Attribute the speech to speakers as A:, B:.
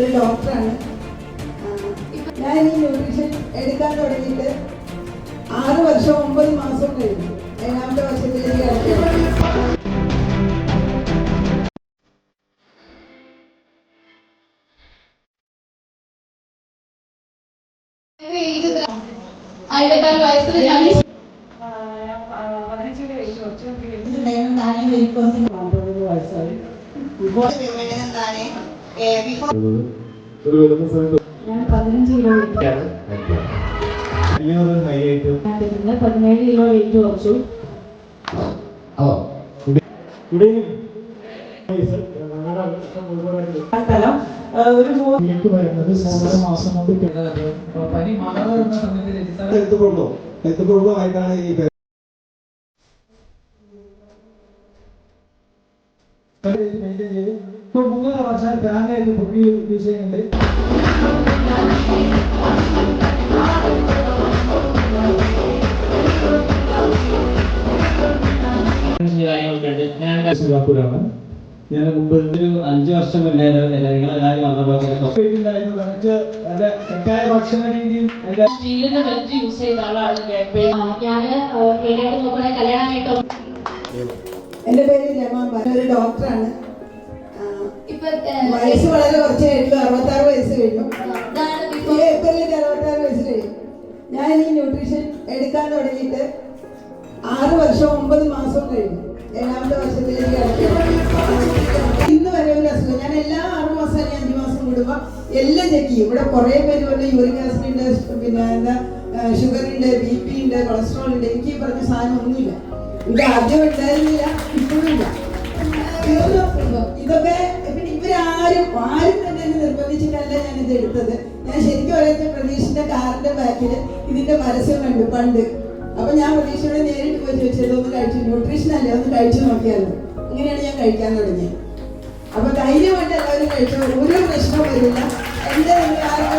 A: ഞാനൊരു ഡോക്ടറാണ്. ഞാൻ ഈ ന്യൂട്രീഷൻ എടുക്കാൻ തുടങ്ങിയിട്ട് ആറ് വർഷം ഒമ്പത് മാസം കഴിഞ്ഞു. ഏഴാമത്തെ വർഷത്തിലേക്ക് കിടക്കുകയാണ്
B: അയൽക്കാർ വയസ്സിൽ ഞാൻ
C: വരുന്ന സമയത്ത്
B: ഞാൻ പതിനഞ്ച് കിലോ പിന്നെ പതിനേഴ് കിലോ വെയിറ്റ് കുറച്ചു.
D: സ്ഥലം ഒരു
C: വരുന്നത് മൂന്നര മാസം കൊണ്ട്
D: പനി മാറുന്ന സമയത്ത് രജിസ്റ്റർ
C: ഹെൽത്ത് പ്രോബ്ലം ആയിട്ടാണ് ഈ മെയിന്റെയിൻ ചെയ്ത് ഇപ്പൊ മൂന്നര വർഷം പുതിയ യൂസ് ചെയ്യുന്നുണ്ട്.
E: കാര്യങ്ങളൊക്കെയുണ്ട് ഞാൻ
C: മുമ്പ്
E: ഒരു അഞ്ചു വർഷം മുന്നേ കാര്യം വന്നപ്പോൾ
C: എന്റെ തെറ്റായ ഭക്ഷണ രീതിയും എന്റെ
B: യൂസ് ചെയ്ത ആളാണ് ഞാൻ നോക്കണേ
A: എന്റെ പേര് രമ ഒരു ഡോക്ടറാണ് വയസ്സ് വളരെ കുറച്ചേ ഉള്ളൂ അറുപത്താറ് വയസ്സ് കഴിഞ്ഞു. ഏപ്രിലിൽ അറുപത്താറ് വയസ്സ് കഴിഞ്ഞു. ഞാൻ ഈ ന്യൂട്രീഷൻ എടുക്കാൻ തുടങ്ങിയിട്ട് ആറ് വർഷം ഒമ്പത് മാസം കഴിഞ്ഞു. ഏഴാമത്തെ വർഷത്തിലേക്ക് കിടക്കുകയാണ് ഇന്ന് വരെ ഒരു അസുഖം. ഞാൻ എല്ലാ ആറു മാസം അല്ലെങ്കിൽ അഞ്ച് മാസം കൂടുമ്പോൾ എല്ലാം ചെക്ക് ചെയ്യും. ഇവിടെ കുറേ പേര് പറഞ്ഞ യൂറിക് ആസിഡ് ഉണ്ട് പിന്നെ എന്താ ഷുഗർ ഉണ്ട് ബി പി ഉണ്ട് കൊളസ്ട്രോൾ ഉണ്ട്. എനിക്ക് ഈ പറഞ്ഞ സാധനം ഒന്നുമില്ല. ഇത് ആദ്യം ഉണ്ടായിരുന്നില്ല ഇപ്പോഴും ഇല്ല. ഇതൊക്കെ ആരും തന്നെ എന്നെ നിർബന്ധിച്ചിട്ടല്ല ഞാൻ ഇത് എടുത്തത്. ഞാൻ ശരിക്കും ഒരൊറ്റ പ്രതീക്ഷിന്റെ കാറിന്റെ ബാക്കിൽ ഇതിന്റെ പരസ്യം കണ്ടു പണ്ട്. അപ്പൊ ഞാൻ പ്രതീക്ഷയോടെ നേരിട്ട് പോയി ചോദിച്ചത് ഒന്ന് കഴിച്ചു ന്യൂട്രീഷൻ അല്ലേ? ഒന്ന് കഴിച്ചു നോക്കിയാലോ അങ്ങനെയാണ് ഞാൻ കഴിക്കാൻ തുടങ്ങിയത്. അപ്പൊ ധൈര്യമായിട്ട് എല്ലാവരും കഴിച്ചു? ഒരു പ്രശ്നവും വരില്ല. എന്റെ നിങ്ങൾ